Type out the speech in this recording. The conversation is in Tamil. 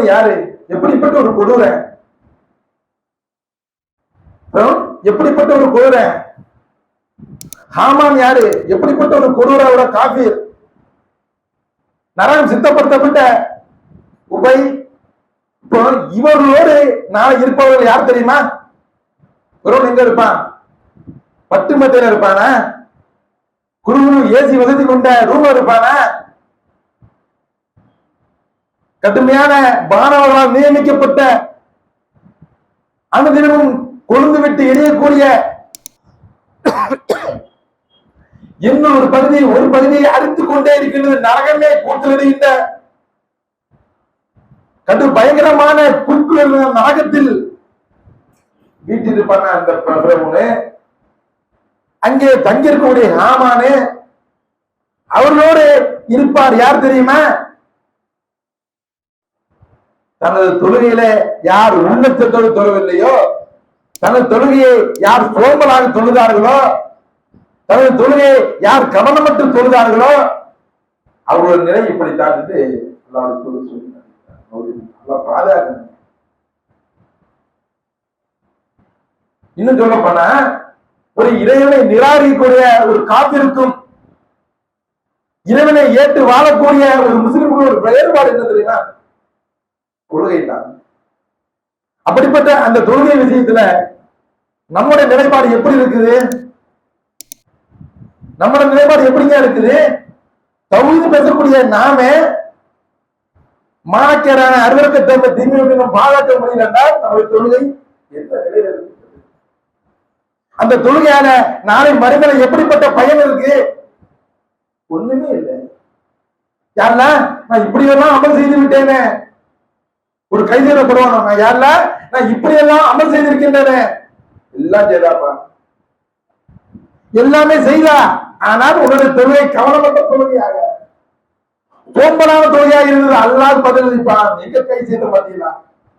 இருப்பது யாரு? எப்படிப்பட்ட ஒரு கொடூரை? எப்படிப்பட்ட ஒரு கொடூரை? ஹாமான் யாரு? எப்படிப்பட்ட ஒரு கொடூரோட காபீர் நரகம் சித்தப்படுத்தப்பட்ட உபை? இப்போ இவர்களோடு நாளை இருப்பவர்கள் யார் தெரியுமா? ஒருவன் எங்க இருப்பான்? பட்டு மத்தியில இருப்பானா? குருவும் ஏசி வசதி கொண்ட ரூம் இருப்பானா? கடுமையான மாணவர்களால் நியமிக்கப்பட்ட அனுதினமும் கொழுந்து விட்டு எரியக்கூடிய இன்னும் ஒரு பகுதி ஒரு பகுதியை அடித்துக் கொண்டே இருக்கின்றது நரகமே கூட்டிலிடுகின்ற கடு பயங்கரமான குறுக்குள்ள நரகத்தில் வீட்டில் பண்ண அந்த பிரபுனு அங்கே தங்கியிருக்கக்கூடிய ஹாமானு அவர்களோடு இருப்பார் யார் தெரியுமா? தனது தொழுகையில யார் உள்ளத்தோடு தொழவில்லையோ தனது தொழுகையை யார் சோம்பலாக தொழுதார்களோ தனது தொழுகையை யார் கவனமற்று தொழுதார்களோ அவர்களோட நிலை இப்படித்தான் என்று அல்லாஹ் சொல்லி சொல்லினார். பாதுகாக்கணும் இன்னும் சொல்ல போனா ஒரு இறைவனை நிராகரிக்கக்கூடிய ஒரு காத்திருக்கும் இறைவனை ஏற்று வாழக்கூடிய ஒரு முஸ்லிம்களுடைய ஒரு வேறுபாடு என்ன தெரியுமா கொள்கை தான் அப்படிப்பட்ட அந்த தொழுகை விஷயத்துல நம்முடைய நிலைப்பாடு எப்படி இருக்குது? நம்முடைய நிலைப்பாடு எப்படிங்க இருக்குது? தகுதி பேசக்கூடிய நாமே மாணக்கரான அருவருக்கத்தன்மை தீமை நம்ம பாராட்ட முடியல என்றால் நம்முடைய தொழுகை எந்த நிலையில இருக்குது அந்த தொழுகையால நாளை மறுமலை எப்படிப்பட்ட பயன் இருக்கு? ஒண்ணுமே இல்லை. யாருன்னா நான் இப்படி எல்லாம் அமல் செய்து விட்டேனே. ஒரு கைதியில போடுவானோ யாருல? நான் இப்படி எல்லாம் அமல் செய்திருக்கின்றன. எல்லாம் செய்தாப்பா எல்லாமே செய்தா ஆனால் உன்னுடைய தொழுகை கவனப்பட்ட தொழுகையாக. சோம்பலான தொழுகையாக இருந்தது அல்லாது பதிலளிப்பான். எங்க கை செய்த பார்த்தீங்களா